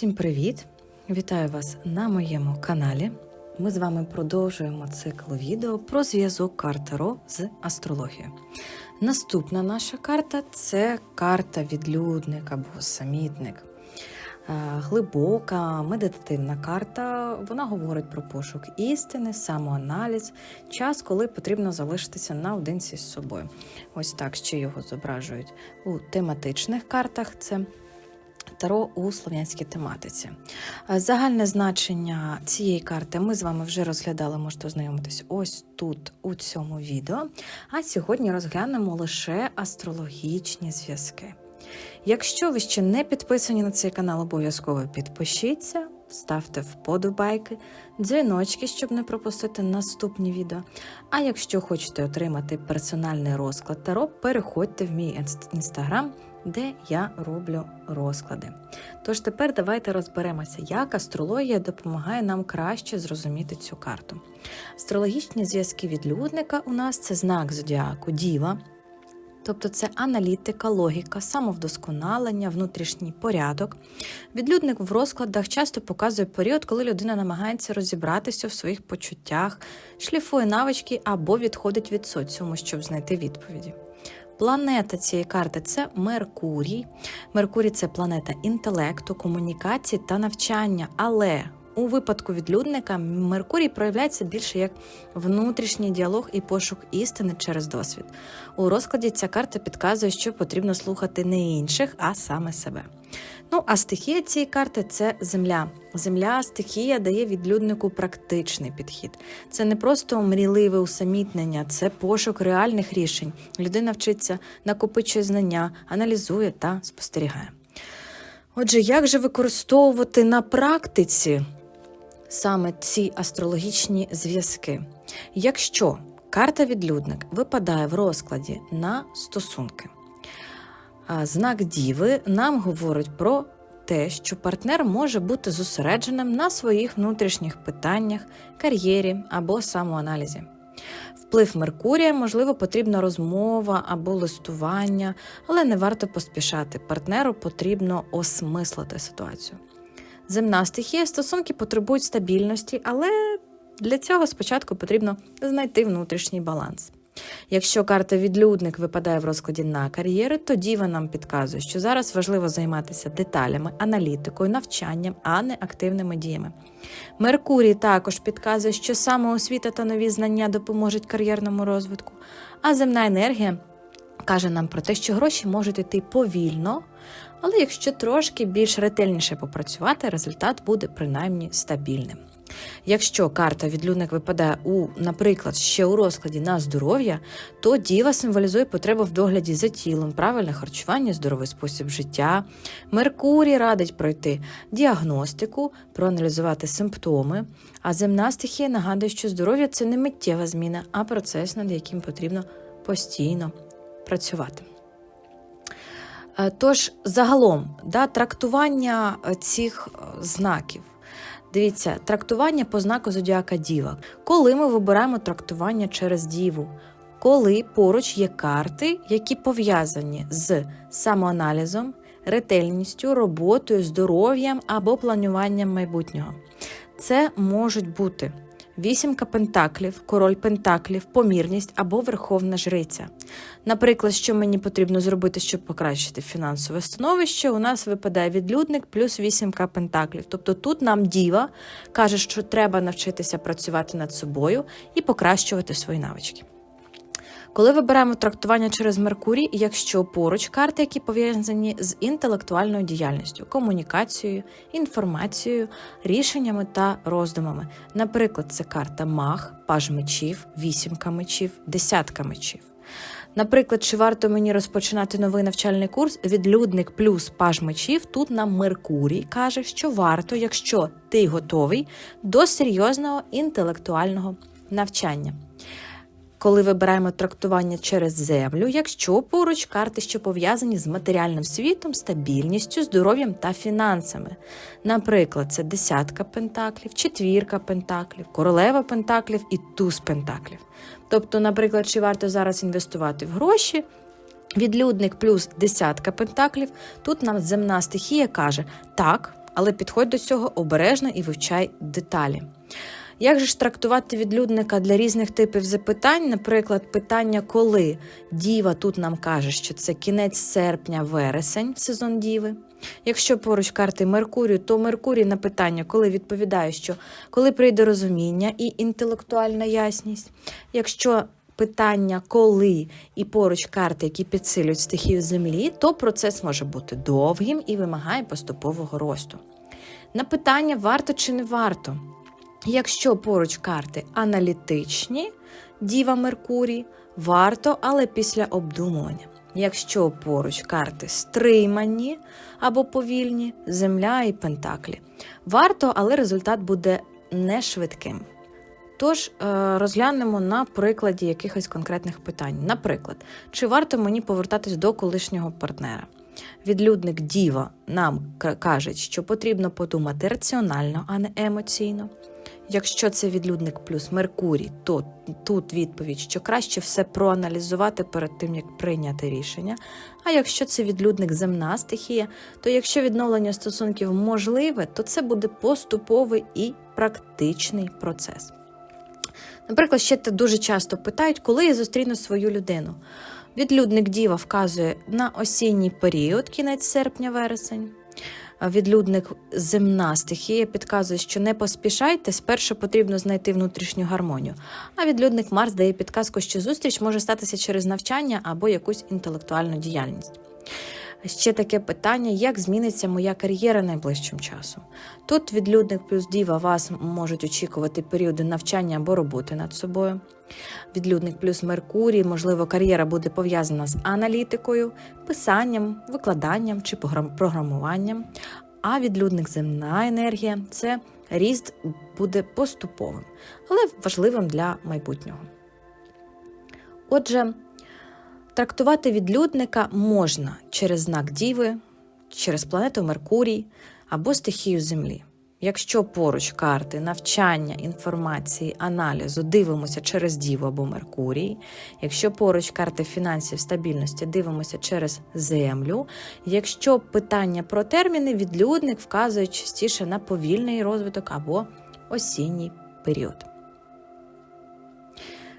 Всім привіт! Вітаю вас на моєму каналі. Ми з вами продовжуємо цикл відео про зв'язок карт Таро з астрологією. Наступна наша карта це карта відлюдник або самітник. Е, Глибока, медитативна карта. Вона говорить про пошук істини, самоаналіз, час, коли потрібно залишитися наодинці з собою. Ось так ще його зображують у тематичних картах. Це Таро у слов'янській тематиці. Е, Загальне значення цієї карти ми з вами вже розглядали, можете ознайомитись ось тут, у цьому відео. А сьогодні розглянемо лише астрологічні зв'язки. Якщо ви ще не підписані на цей канал, обов'язково підпишіться, ставте вподобайки, дзвіночки, щоб не пропустити наступні відео. А якщо хочете отримати персональний розклад Таро, переходьте в мій інст- інстаграм, де я роблю розклади. Тож тепер давайте розберемося, як астрологія допомагає нам краще зрозуміти цю карту. Астрологічні зв'язки відлюдника у нас це знак зодіаку Діва. Тобто це аналітика, логіка, самовдосконалення, внутрішній порядок. Відлюдник в розкладах часто показує період, коли людина намагається розібратися в своїх почуттях, шліфує навички або відходить від соціуму, щоб знайти відповіді. Планета цієї карти це Меркурій. Меркурій це планета інтелекту, комунікації та навчання. Але у випадку відлюдника Меркурій проявляється більше як внутрішній діалог і пошук істини через досвід. У розкладі ця карта підказує, що потрібно слухати не інших, а саме себе. Ну, а стихія цієї карти це земля. Земля стихія дає відлюднику практичний підхід. Це не просто мрійливе усамітнення, це пошук реальних рішень. Людина вчиться, накопичує знання, аналізує та спостерігає. Отже, як же використовувати на практиці саме ці астрологічні зв'язки? Якщо карта відлюдник випадає в розкладі на стосунки, знак Діви нам говорить про те, що партнер може бути зосередженим на своїх внутрішніх питаннях, кар'єрі або самоаналізі. Вплив Меркурія, можливо, потрібна розмова або листування, але не варто поспішати. Партнеру потрібно осмислити ситуацію. Земна стихія стосунки потребують стабільності, але для цього спочатку потрібно знайти внутрішній баланс. Якщо карта відлюдник випадає в розкладі на кар'єри, тоді вона нам підказує, що зараз важливо займатися деталями, аналітикою, навчанням, а не активними діями. Меркурій також підказує, що самоосвіта та нові знання допоможуть кар'єрному розвитку, а земна енергія каже нам про те, що гроші можуть йти повільно, але якщо трошки більш ретельніше попрацювати, результат буде принаймні стабільним. Якщо карта відлюдник випадає у, наприклад, ще у розкладі на здоров'я, то діва символізує потребу в догляді за тілом, правильне харчування, здоровий спосіб життя. Меркурій радить пройти діагностику, проаналізувати симптоми. А земна стихія нагадує, що здоров'я це не миттєва зміна, а процес, над яким потрібно постійно працювати. Е, Тож, загалом, да, трактування е, цих е, знаків. Дивіться, трактування по знаку зодіака Діва. Коли ми вибираємо трактування через Діву, коли поруч є карти, які пов'язані з самоаналізом, ретельністю, роботою, здоров'ям або плануванням майбутнього. Це можуть бути вісімка пентаклів, король пентаклів, помірність або верховна жриця. Наприклад, що мені потрібно зробити, щоб покращити фінансове становище, у нас випадає відлюдник плюс вісімка пентаклів. Тобто тут нам діва каже, що треба навчитися працювати над собою і покращувати свої навички. Коли вибираємо трактування через Меркурій, якщо поруч карти, які пов'язані з інтелектуальною діяльністю, комунікацією, інформацією, рішеннями та роздумами. Наприклад, це карта Мах, паж мечів, вісімка мечів, десятка мечів. Наприклад, чи варто мені розпочинати новий навчальний курс відлюдник плюс паж мечів? Тут нам Меркурій каже, що варто, якщо ти готовий до серйозного інтелектуального навчання. Коли вибираємо трактування через землю, якщо поруч карти, що пов'язані з матеріальним світом, стабільністю, здоров'ям та фінансами. Наприклад, це десятка пентаклів, четвірка пентаклів, королева пентаклів і туз пентаклів. Тобто, наприклад, чи варто зараз інвестувати в гроші, Відлюдник плюс десятка пентаклів. Тут нам земна стихія каже: так, але підходь до цього обережно і вивчай деталі. Як же ж трактувати відлюдника для різних типів запитань? Наприклад, питання коли діва тут нам каже, що це кінець серпня, вересень, сезон діви. Якщо поруч карти Меркурію, то Меркурій на питання, коли відповідає, що коли прийде розуміння і інтелектуальна ясність. Якщо питання коли і поруч карти, які підсилюють стихію землі, то процес може бути довгим і вимагає поступового росту. На питання варто чи не варто. Якщо поруч карти аналітичні, Діва Меркурій, варто, але після обдумування. Якщо поруч карти стримані або повільні, земля і пентаклі, варто, але результат буде не швидким. Тож е, розглянемо на прикладі якихось конкретних питань. Наприклад, чи варто мені повертатись до колишнього партнера? Відлюдник Діва нам к- каже, що потрібно подумати раціонально, а не емоційно. Якщо це відлюдник плюс Меркурій, то тут відповідь, що краще все проаналізувати перед тим, як прийняти рішення. А якщо це відлюдник земна стихія, то якщо відновлення стосунків можливе, то це буде поступовий і практичний процес. Наприклад, ще те дуже часто питають, коли я зустріну свою людину. Відлюдник Діва вказує на осінній період, кінець серпня-вересень. Відлюдник земна стихія підказує, що не поспішайте, спершу потрібно знайти внутрішню гармонію. А відлюдник Марс дає підказку, що зустріч може статися через навчання або якусь інтелектуальну діяльність. Ще таке питання: як зміниться моя кар'єра найближчим часом? Тут відлюдник плюс діва вас можуть очікувати періоди навчання або роботи над собою. Відлюдник плюс Меркурій, можливо, кар'єра буде пов'язана з аналітикою, писанням, викладанням чи програмуванням. А відлюдник земна енергія це ріст буде поступовим, але важливим для майбутнього. Отже, трактувати відлюдника можна через знак Діви, через планету Меркурій або стихію Землі. Якщо поруч карти навчання, інформації, аналізу дивимося через Діву або Меркурій, якщо поруч карти фінансів, стабільності дивимося через Землю, якщо питання про терміни, відлюдник вказує частіше на повільний розвиток або осінній період.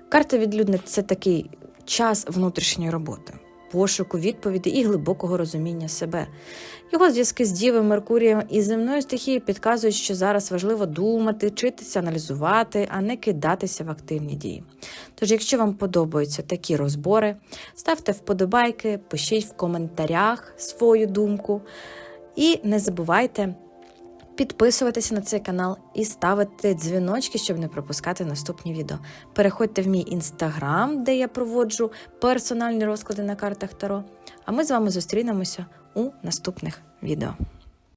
Карта відлюдник це такий час внутрішньої роботи, пошуку відповіді і глибокого розуміння себе. Його зв'язки з Дівою, Меркурієм і земною стихією підказують, що зараз важливо думати, вчитися, аналізувати, а не кидатися в активні дії. Тож, якщо вам подобаються такі розбори, ставте вподобайки, пишіть в коментарях свою думку. І не забувайте підписуватися на цей канал і ставити дзвіночки, щоб не пропускати наступні відео. Переходьте в мій інстаграм, де я проводжу персональні розклади на картах Таро. А ми з вами зустрінемося у наступних відео.